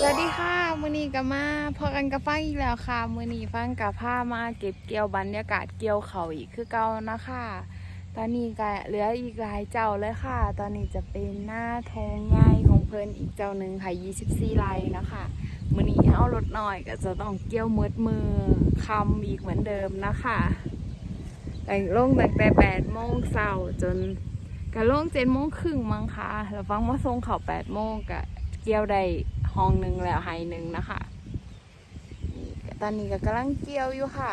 สวัสดีค่ะมือนีกับมาพอกันกับฟังอีกแล้วค่ะ มือนีฟังกับผ้ามาเก็บเกี่ยวบรรยากาศเกี่ยวเขาอีกคือเก่านะคะ ตอนนี้ก็เหลืออีกหลายเจ้าเลยค่ะ ตอนนี้จะเป็นหน้าทงใหญ่ของเพิ่นอีกเจ้าหนึ่งค่ะ 24ไร่นะคะมือนีเอารถหน่อยก็จะต้องเกี่ยวมืดมือคำอีกเหมือนเดิมนะคะแต่งลงตั้งแต่8โมงเช้าจนก็ลงเจ็ดโมงครึ่งมั้งค่ะแล้วฟังมาส่งเขา8โมงก็เกี่ยวได้ ห้องหนึ่งแล้วไฮหนึ่งนะคะตอนนี้ก็กำลังเกี่ยวอยู่ค่ะ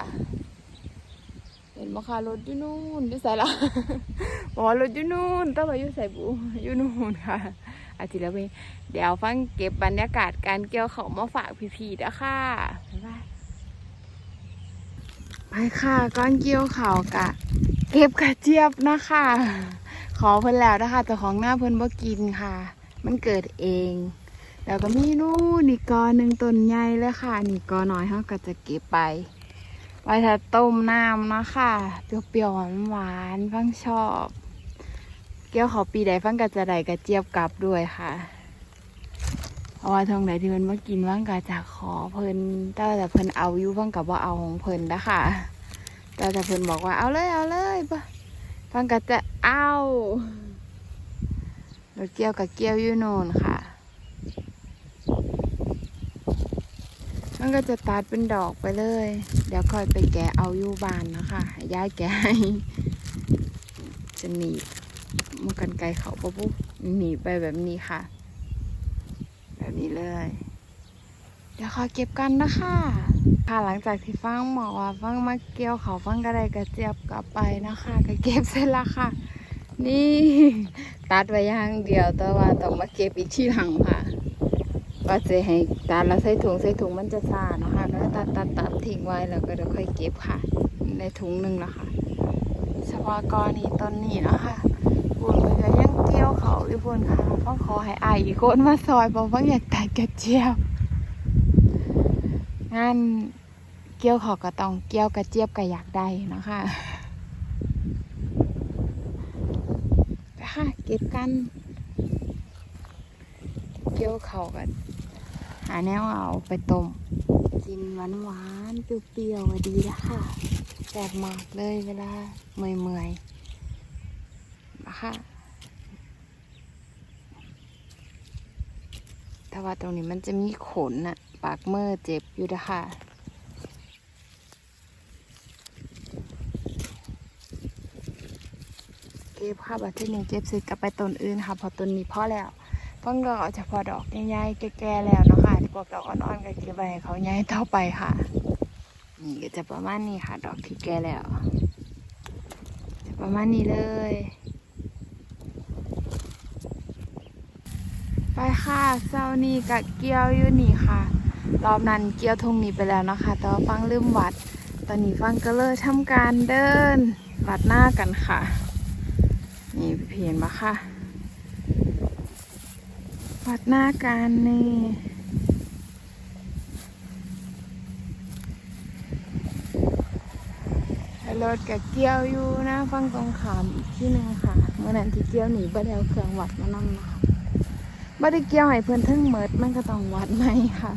เห็นไหมคะรถอยู่นู่นอยู่ใส่ละบอกรถอยู่นู่นต้องไปอยู่ใส่บูอยู่นู่นค่ะอาทิตย์ละเวเดี๋ยวฟังเก็บบรรยากาศการเกี่ยวเขามาฝากพี่ๆนะค่ะไปค่ะก้อนเกี่ยวเขากะ เก็บกระเจี๊ยบนะคะ ขอเพิ่นแล้วนะคะแต่ของหน้าเพิ่นบ่กินค่ะ มันเกิดเอง แล้วก็มีนู่นนี่กอหนึ่งต้นใหญ่เลยค่ะ นี่กอน้อยเขาก็จะเก็บไป ไว้ถ้าต้มน้ำนะค่ะ เปรี้ยวๆหวานๆฟังชอบ เกี่ยวขาวปีใดฟังก็จะได้กระเจี๊ยบกลับด้วยค่ะเพราว่าทางไหนที่เพิ่นมากินฟังก็จะขอเพิ่นแต่แต่เพิ่นเอาอยู่ฟังกับว่าเอาของเพิ่นนะคะแต่แต่เพิ่นบอกว่าเอาเลยเอาเลยบ่ฟังก็จะเอารถเกี่ยวกับเกี่ยวอยู่โน่นค่ะ มันก็จะตัดเป็นดอกไปเลย เดี๋ยวค่อยไปแกะเอาอยู่บ้านนะคะย้ายแกะให้จะหนีบมันกันไกลเขาปะปุ๊บหนีไปแบบนี้ค่ะ แบบนี้เลย เดี๋ยวขอเก็บกันนะคะค่ะหลังจากที่ฟังบอว่าฟังมาเกี่ยวเขาฟังก็ได้กระเจี๊ยบกลับไปนะคะก็เก็บเสร็จแล้วค่ะ นี่ ตัดไว้อย่างเดียวแต่ว่าต้องมาเก็บอีกที่หลังค่ะ ว่าจะให้ตัดแล้วใส่ถุงใส่ถุงมันจะซาเนาะคะก็ตัดตัดตัดทิ้งไว้แล้วก็เดี๋ยวค่อยเก็บค่ะ ในถุงหนึ่งแล้วค่ะเฉพาะกรณีต้นนี้เนาะคะบุญก็ยังเกี่ยวเขาอยู่บุญค่ะต้องขอให้อายอีกคนมาซอยบอกว่าอยากตัดกระเจี๊ยบงานเกี่ยวเขาก็ต้องเกี่ยวกระเจี๊ยบก็อยากได้เนาะคะไปค่ะเก็บกัน เกี่ยวเขากัน หาแนวเอาไปต้มกินหวานหวานๆเปรี้ยวๆดีนะค่ะแซ่บมากเลยเวลาเมื่อยๆนะคะแต่ว่าตรงนี้มันจะมีขนอะปากเมื่อเจ็บอยู่นะคะเก็บค่ะบัดที่หนึ่งเก็บสร็จกลับไปต้นอื่นค่ะเพอต้นนี้พอแล้ว พิ่งก็เฉพาะดอกใหญ่ๆแก่ๆแล้วนะค่ะพวกดอกอ่อนๆก็เก็บไว้เขาใหญ่ต่อไปค่ะ นี่ก็จะประมาณนี้ค่ะ ดอกที่แก่แล้ว จะประมาณนี้เลย ไปค่ะเช้านี้กับเกียวอยู่นี่ค่ะ รอบนั้นเกียวทงนี้ไปแล้วนะคะ แต่ว่าฟังลืมวัด ตอนนี้ฟังก็เลยทำการเดิน วัดหน้ากันค่ะ นี่เพียนมาค่ะ วัดหน้ากันนี่รถกับเกี้ยวอยู่นะฟังตรงขามอีกที่หนึ่งค่ะเมื่อนั้นที่เกี้ยวหนีบ่ได้เอาเครื่องวัดมานั่งนะคะบ่ได้เกี้ยวให้เพื่อนทึ่งเมิดมันก็ต้องวัดไหมค่ะ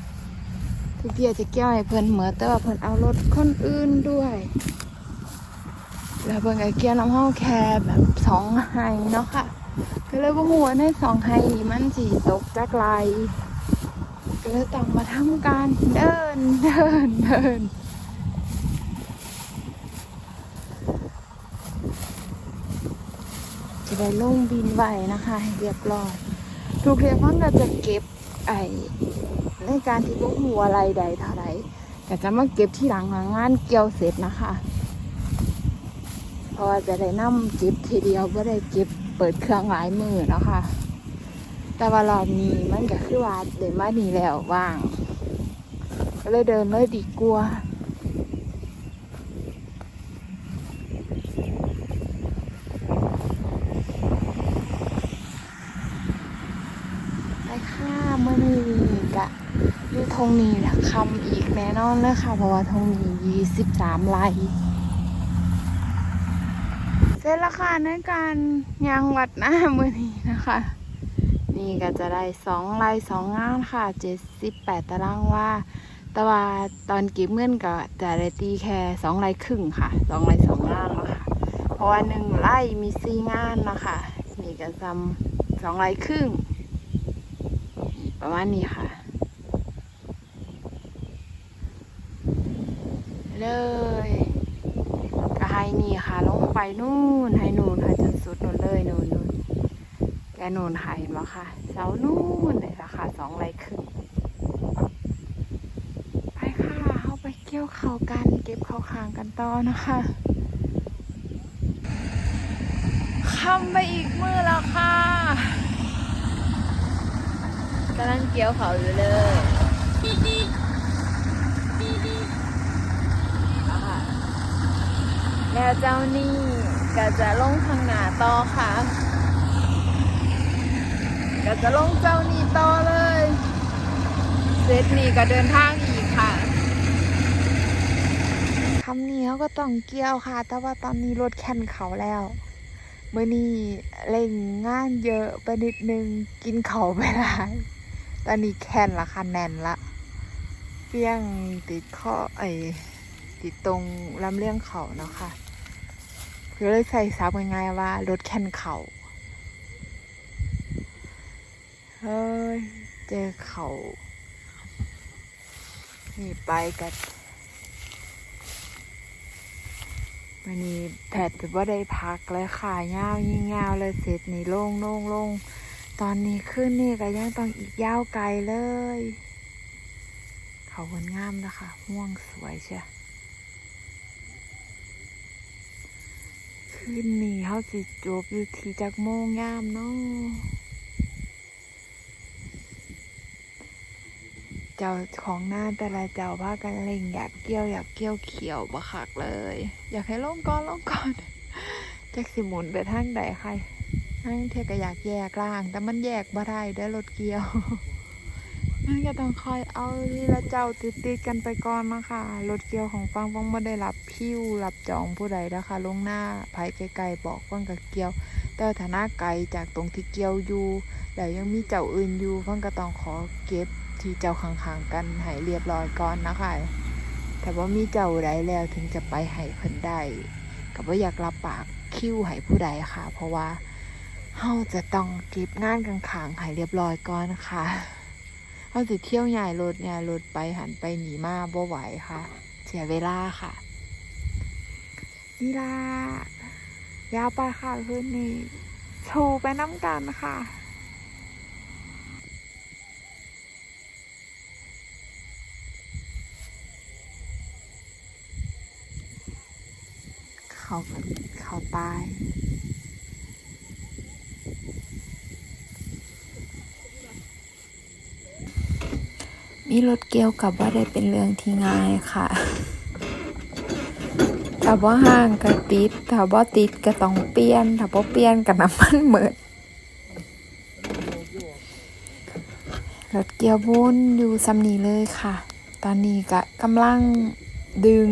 ทุกเกียวจะเกี้ยวให้เพื่อนเมิดแต่ว่าเพื่อนเอารถคนอื่นด้วย แล้วเพื่อนก็เกี้ยวน้ำห้องแคบแบบสองไฮเนาะค่ะ ก็เลยว่าหัวในสองไฮมันสีตกจากไลก็เลยต้องมาทำการเดินเดินเดินจะได้ลงบินไหวนะคะให้เรียบร้อยทุกเรียนพันก็จะเก็บไอในการที่พวกหัวอะไรใดเท่าไรแต่จะมาเก็บที่หลังงานเกี่ยวเสร็จนะคะ เพราะว่าจะได้นำเก็บทีเดียวไม่ได้เก็บ เปิดเครื่องหลายมือนะคะ แต่ว่ารอบนี้มันก็คือว่าเดินมานี่แล้วว่าง ก็เลยเดินเลยดีกว่าไปค่ะเมื่อนี้กะอยู่ทงนี้นะคำอีกแน่นอนเลยค่ะเพราะว่าทงนี้ยี่สิบสามไร่ ร็จแล้วค่ะในการยางวัดหน้ามือนี้นะคะ นี่ก็จะได้สองไร่สองงานค่ะเจ็ดสิบแปดตารางว่า แต่ว่าตอนก็บเงินก็จะได้ตีแค่สองไร่ครึ่งค่ะสองไร่สองงานเนาะค่ะ เพราะว่าหนึ่งไร่มีสี่งานนะคะนี่ก็จำสองไร่ครึ่ง ประมาณนี้ค่ะเลยก็ให้นี่ค่ะ ไปนู่นให้นู่นค่ะจนสุดนู่นเลยนู่นนู่นแกนู่นค่ะเห็นไหมคะเสานู่นเลยราคาสองไรครึ่งไปค่ะเข้าไปเกี่ยวเขากัน เก็บเขาคางกันต่อนะคะคำไปอีกมือแล้วค่ะกำลังเกี่ยวเขาอยู่เลยเอาค่ะ แล้วเจ้านี่ก็จะลงทางหนาต่อค่ะก็จะลงเจ้านี่ต่อเลยเซตนี่ก็เดินทางอีกค่ะคำนี้เขาก็ต้องเกี่ยวค่ะ แต่ว่าตอนนี้รถแข่นเขาแล้วเมื่อนี้เล่งงานเยอะไปนิดนึงกินเขาไปหลายตอนนี้แข่นละค่ะแน่นละเปี้ยงติดข้อไอ้ติดตรงลำเลียงเขาเนาะค่ะ คือเลยใส่ซับง่ายๆว่ารถแข่นเขาเฮ้ย เจอเขานี่ไปกันวันนี้แผดถือว่าได้พักเลยค่ะยาวยิ่งยาวเลยเสร็จนี่โล่งโล่งโล่งตอนนี้ขึ้นนี่ก็ยังต้องอีกยาวไกลเลย เขาคนงามนะคะม่วงสวยเชียว ขึ้นนี่เขาสิจบอยู่ที่จากโมงยามเนาะเจ้าของหน้าแต่ละเจ้าพากันเล่งอยากเกี่ยวอยากเกี่ยวเขียวบะคักเลย อยากให้ลงก่อนลงก่อนจักสิหมุนไปทางใดใครนั่งเทก็อยากแยกล่าง แต่มันแยกบ่ได้เด้อรถเกี่ยว นั่นก็ต้องคอยเอาทีละเจ้าติดติดๆกันไปก่อนนะคะรถเกี่ยวของฟังฟังไม่ได้รับพิ้วรับจองผู้ใดนะคะลงหน้าภายไกลๆบอกฟังกับเกี่ยว แต่ฐานะไกลจากตรงที่เกี่ยวอยู่แล้วยังมีเจ้าอื่นอยู่ฟังก็ต้องขอเก็บที่เจ้าข้างๆกันให้เรียบร้อยก่อนนะคะแต่ว่ามีเจ้าใดแล้วถึงจะไปให้เพิ่นได้ก็บ่อยากรับปากคิวให้ผู้ใดค่ะ เพราะว่าเฮาจะต้องเก็บงานข้างๆให้เรียบร้อยก่อนนะคะ เฮาสิเที่ยวใหญ่รถใหญ่รถไปหันไปหนีมาบ่ไหวค่ะ เสียเวลาค่ะ นี่ล่ะยาวไปค่ะคืนนี้ชว์ไปน้ำกันค่ะเขาเขาตาย มีรถเกี่ยวกับว่าได้เป็นเรื่องที่ง่ายค่ะถ้าว่าห้างก็ติดถ้าว่าติดก็ต้องเปลี่ยนถ้าว่าเปลี่ยนก็น้ำมันเหมืดรถเกียวบุญอยู่ซ้ำนี้เลยค่ะ ตอนนี้ก็กำลังดึง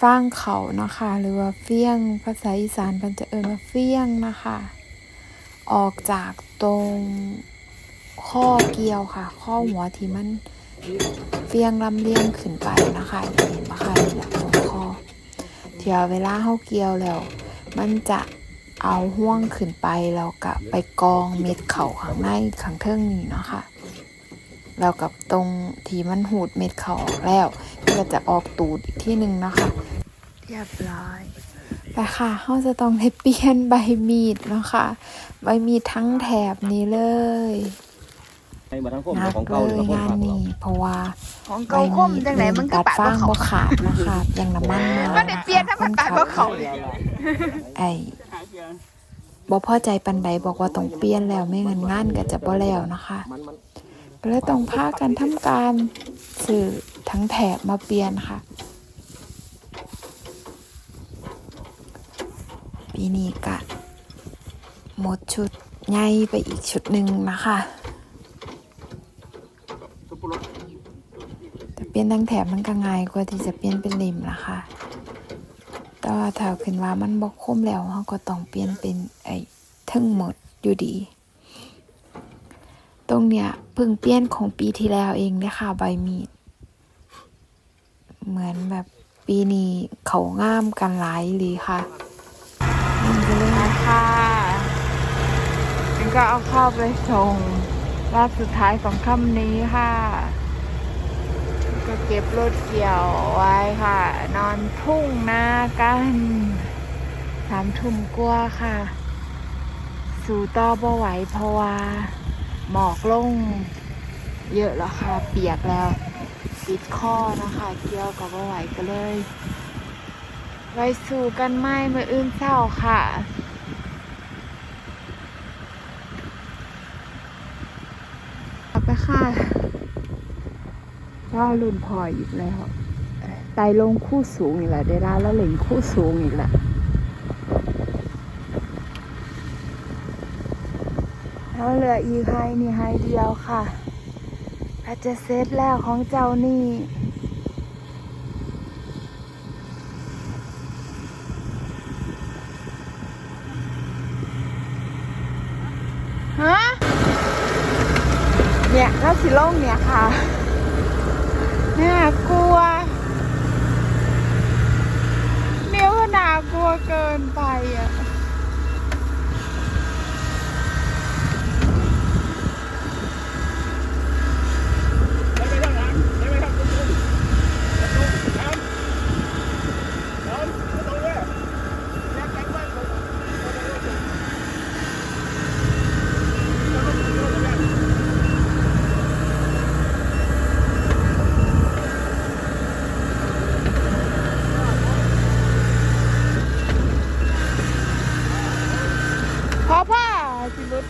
ฟางเขานะคะ หรือว่าเฟี้ยงภาษาอีสานมันจะเอินว่าเฟี้ยงนะคะ ออกจากตรง ข้อเกี่ยวค่ะ ข้อหัวที่มันเฟียงลำเลียงขึ้นไปนะคะเห็นปะคะนี่แหละตรงข้อเดี๋ยวเวลาเขาเกี่ยวแล้ว มันจะเอาห่วงขึ้นไปแล้วก็ไปกองเม็ดเข่าข้างในข้างเทิงนี่เนาะคะแล้วกับตรงที่มันหูดเม็ดเข่าออกแล้วก็จะออกตูดอีกที่หนึ่งนะคะ เรียบร้อยไปค่ะเราจะต้องให้เปลี่ยนใบมีดนะคะ ใบมีดทั้งแถบนี้เลย ให้มาทั้งคมหนักของเลเก่าหรือยของงานฝากเรา นี้เพราะว่าของใบเก่าคมมีดจังไหนมันก็ตัดปาดฟางเขา บ่ขาดนะคะอย่างน้ำมันมามันได้เปลี่ยนถ้ามันตัดบ่เข้า ไอ้บ่พอใจปันใดบอกว่าต้องเปลี่ยนแล้วไม่งั้นงานก็จะบ่แล้วนะคะ มันมันก็เลยต้องพากันทำการสื่อทั้งแถบมาเปลี่ยนค่ะ ปีนี้กะหมดชุดใหญ่ไปอีกชุดหนึ่งนะคะ ซุปเปอร์รส แต่เป ลี่ยนทั้งแถบมันก็ง่ายกว่าที่จะเปลี่ยนเป็นริมนะค่ะ แต่ว่าถ้าขึ้นว่ามันบกคมแล้วเราก็ต้องเปลี่ยนเป็นไอ้ทั้งหมดอยู่ดี ตรงเนี้ยเพิ่งเปลี่ยนของปีที่แล้วเองเนี่ยค่ะใบมีด เหมือนแบบปีนี้เขาง่ามกันหลายเลยค่ะมันก็เลยค่ะมันก็เอาเข้าไปส่งรอบสุดท้ายของค่ำนี้ค่ะ ก็เก็บรถเกี่ยวไว้ค่ะ นอนทุ่งนากันสามทุ่มกว่าค่ะ สู่ต่อบ่ไหวเพราะว่า หมอกลง เยอะแล้วค่ะ เปียกแล้วติดข้อนะคะเกี่ยวกับบ่ไหวก็เลย ไว้สู่กันไม่เมื่ออื่นเศร้าค่ะเอาไปค่ะ ว่ารุ่นพออีกแล้วไตลงคู่สูงอีกแล้วได้แล้วแล้วเหล่งคู่สูงอีกแล้วแล้วเหลืออีกไฮนี่ไฮเดียวค่ะอาจจะเซตแล้วของเจ้านี่ฮะเนี่ยแล้วสิล่งเนี่ยค่ะ น่ากลัวเมียวก็น่ากลัวเกินไปอะ ได้ไหมครับหลานได้ไหมครับคุณลุงคุณลุงน้ำน้ำคุณลุงเนี่ยแยกกันไว้คุณลุงคุณลุงคุณลุงคุณลุง พ่อพ่อสิรุด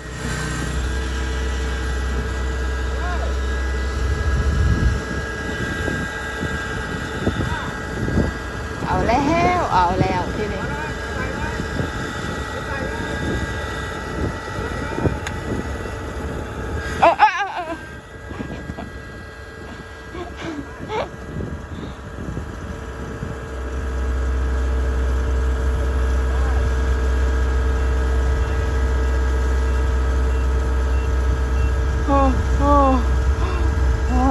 เอาแล้ว เอาแล้วทีนี้เออเออเออเออโอ้โหโอ้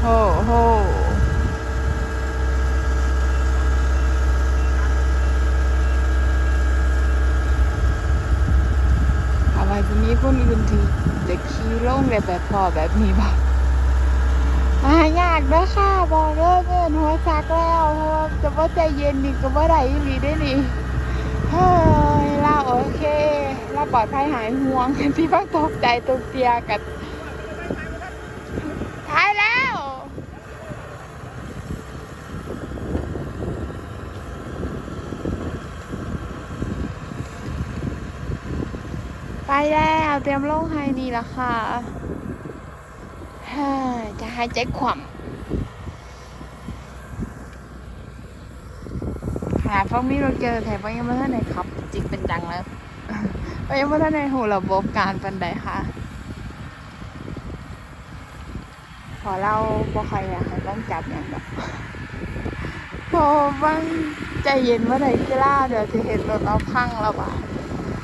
โหโหเอาไว้จะมีคนอื่นที่จะขี่ลงได้แบบพอแบบนี้บ้างหายากเด้อค่ะ บอกเลยเงินหัวซักแล้วเพราะว่าจะว่า ใจเย็นนี่ก็บ่ได้อีหลีได้นี่เฮ้ยเราโอเคเราปลอดภัยหายห่วงที่พักตกใจตกเตียกันท้ายแล้ว ไปแล้วเตรียมลงไฮนี่ละค่ะจะหายใจขวำ ขนาพวกนี้เราเจอแถมยังไม่ทันไหนครับ จริงเป็นจังแล้วยังไม่ทันในหูระบบการปันใดค่ะขอเล่าบ่ใครอยากให้ต้องจับอย่างแบบพอบ้างใจเย็นเมื่อไหร่ที่ล่าเดี๋ยวจะเห็นรถเราพังแล้วบ่า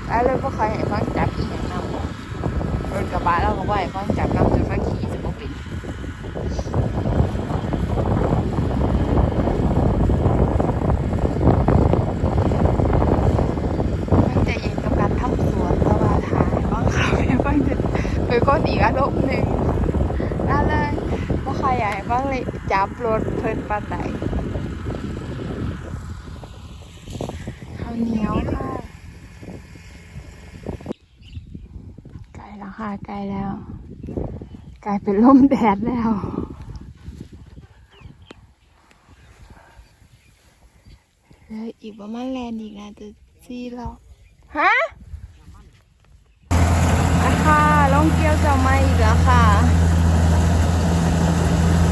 แล้วเลยบ่ใครให้ฟังจับอีกอย่างนำรถกระบะเราบอกว่าให้ฟังจับน้ำจนฟังขี่จะบ่เป็นฟังใจเย็นกับการทำสวนเพราะว่าทางฟังขับให้ฟังจะเป็น คนอีกอารมณ์หนึ่งนั่นเลยบ่ใครอยากให้ฟังเลยจับรถเพิ่นปานใดข้าวเหนียวค่ะไกลแล้วค่ะไกลแล้ว กลายเป็นลมแดดแล้วเหลยอีกประมาณแลนด์อีกนะจะซี่รอบฮะ นะคะลงเกี่ยวจะไม่อีกแล้วค่ะ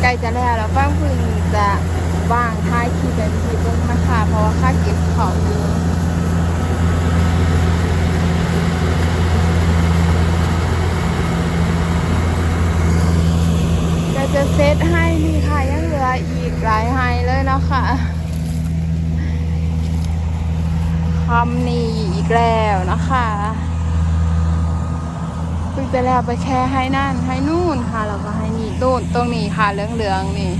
ใกล้จะแล้วแล้วฟังพึ่งจะว่างท้ายคีเป็นทีเบิ้งนะคะเพราะว่าค่าเก็บของอยู่จะจะเซตให้นี่ค่ะยังเหลืออีกหลายไฮเลยนะคะคำนี้อีกแล้วนะคะ เพิ่งจะแล้วไปแค่ให้นั่นให้นู่นค่ะแล้วก็ให้นี่นู่นตรงนี้ค่ะเหลืองๆนี่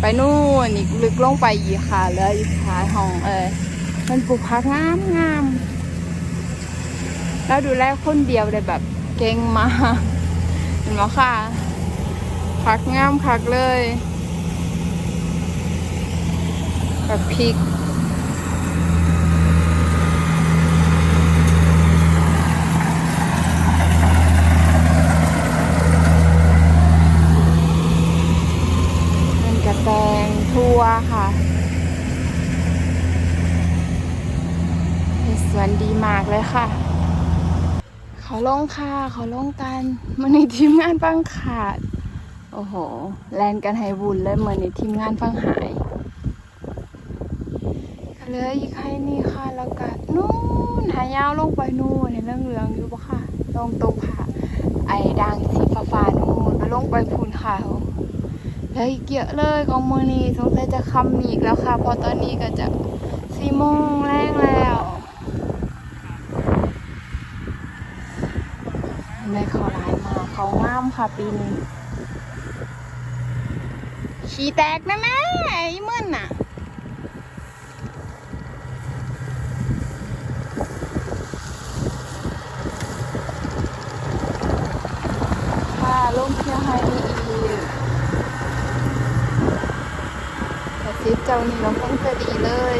ไปนู่นอีกลึกลงไปอีกค่ะเหลืออีกท้ายห้องเอยมันปลูกพักงามงามแล้วดูแลคนเดียวเลยแบบเก่งมากเห็นไหมค่ะพักงามพักเลยแบบพริก เป็นกระ แตงทั่วค่ะสวนดีมากเลยค่ะ เขาลงค่ะ เขาลงกันมันในทีมงานฟังขาด โอ้โห แลนกันให้บุญเลยเหมือนในทีมงานฟังหายเหลยอีกให้นี่ค่ะ แล้วก็นู่นหายาวลงไปนู่นในเรื่องเรืองๆอยู่ปะค่ะ ลงตรงค่ะ ไอ้ดังสีฟ้าๆนู่นลงไปพูนค่ะ เหลืออีกเยอะเลยของมือนี้สงสัยจะคำอีกแล้วค่ะ พอตอนนี้ก็จะสี่โมงแรงแล้วได้เขาลายมาเขางามค่ะปีนี้ ขี้แตกนะแม่ไอ้มึนน่ะลงเที่ยวไฮดีอีก แต่ซิปเจ้านี่เราคงจะดีเลย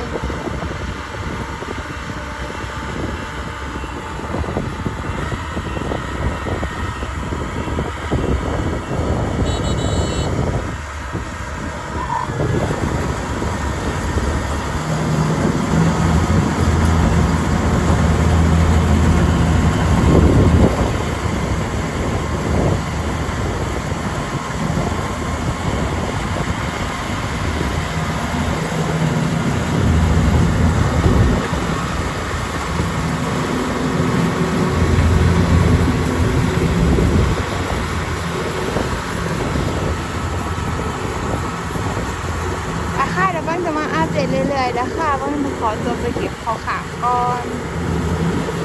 อาค่ะเดี๋ยวบ้างจะมาอัปเดตเรื่อยๆนะคะบ้างจะขอตัวไปเก็บข้าวขาก่อน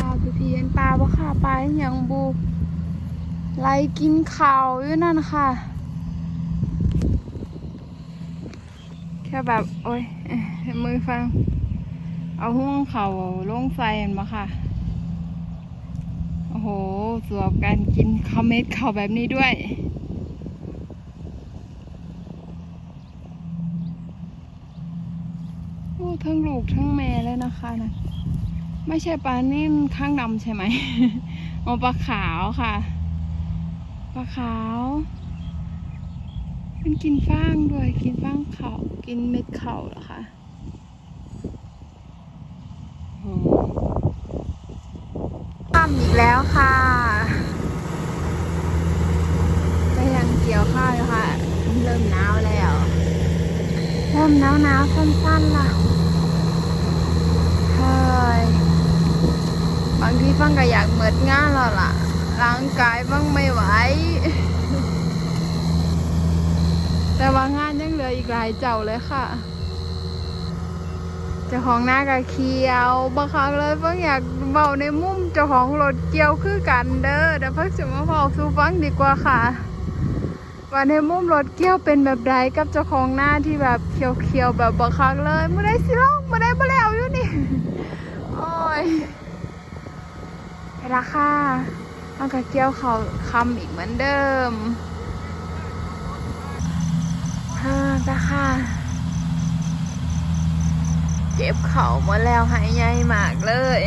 ปลาพี่พีเห็นปลาบ่ค่ะปลาอหย่างบูไล่กินข้าอยู่นั่นค่ะ แค่แบบ โอ้ยมือฟัง เอาห่วงเขาลงใส่เห็นบ่ค่ะ โอ้โหสวบการกินข้าวเม็ดเขาแบบนี้ด้วยโอ้ทั้งลูกทั้งแม่เลยนะคะนะ ไม่ใช่ปลานิ่มข้างดำใช่ไหมอ๋อปลาขาวค่ะ ปลาขาว มันกินฟางด้วย กินฟางเขากินเม็ดเขาเหรอคะข้ามอีกแล้วค่ะก็ยังเกี่ยวข้าวอยู่ค่ะ เริ่มหนาวแล้วเริ่มหนาวหนาวสั้นๆล่ะเฮ้ยบางทีฟังก็อยากเหมิดง่าแล้วล่ะ ร่างกายฟังไม่ไหว แต่ว่างานยังเหลืออีกหลายเจ้าเลยค่ะเจ้าของหน้าก็เคียวบางครั้งเลยฟังอยากเบาในมุมเจ้าของรถเกี่ยวคือกันเด้อเดี๋ยวเพิ่งจะมาบอกสู่ฟังดีกว่าค่ะ ว่าในมุมรถเกี่ยวเป็นแบบใดกับเจ้าของหน้าที่แบบเขียวๆแบบบักคักเลยไม่ได้สิลองไม่ได้บ่แล้วอยู่นี่โอ้ยไปละค่ะ มันก็เกี่ยวเขาคำอีกเหมือนเดิมฮ่าไปค่ะ เก็บเขาหมาแล้วหายใหญ่มากเลย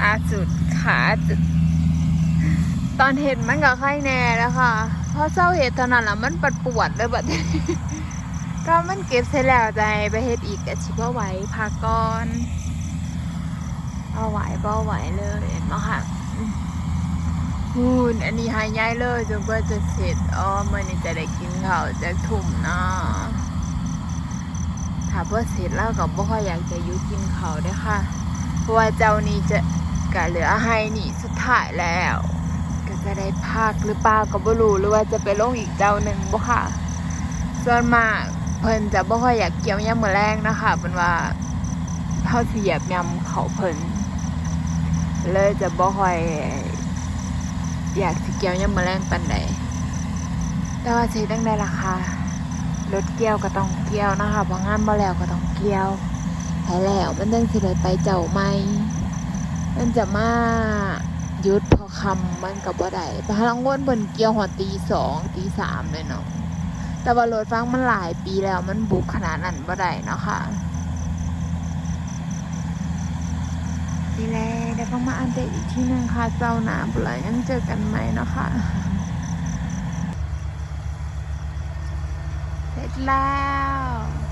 ล่าสุดขาจุดตอนเห็นมันก็ไข้แน่แล้วค่ะ เพราะเศร้าเหตุเท่านั้นละมันปวดปวดเลยบัดนี้ก็มันเก็บเสร็จแล้วใจไปเฮ็ดอีกอาชิบ่ไหวพักก่อน เอาไหวบ่ไหวเลยมาค่ะฮูนอันนี้หายย้ายเลยจนกว่าจะเสร็จอ๋อมื่อนี้จะได้กินข้าวจากถุ่มเนาะถ้าเพื่อเสร็จแล้วก็บ่ค่อยอยากจะยุกินข้าวด้อค่ะ เพราะว่าเจ้านี้จะกะเหลือให้นี่สุดท้ายแล้ว ก็จะได้พักหรือเปล่าก็บ่รู้หรือว่าจะไปลงอีกเจ้าหนึ่งบ่ค่ะ ส่วนมากเพิ่นจะบ่ค่อยอยากเกี่ยวยามมื้อแรงนะคะเป็นว่าเฮาเหยียบยำเขาเพิ่น เลยจะบ่ค่อย อยากสิเกี่ยวยังมาแรงปันใดแต่ว่าใช้ตั้งได้ราคารถเกี่ยวก็ต้องเกี่ยวนะคะเพราะงานบ่แล้วก็ต้องเกี่ยวไปแล้วมันจังสิได้ไปเจ้าใหม่มันจะมายุดพอคำมันก็บ่ได้พลังวนเพิ่นเกี่ยวหอดตีสองตีสามเลยเนาะแต่ว่ารถฟังมันหลายปีแล้วมันบุกขนาดนั้นบ่ได้เนาะค่ะ ดีแล้วเดี๋ยวฟังมาอัปเดตอีกที่หนึ่งค่ะเจ้าหนาบุไรยังเจอกันไหมนะคะเสร็จแล้ว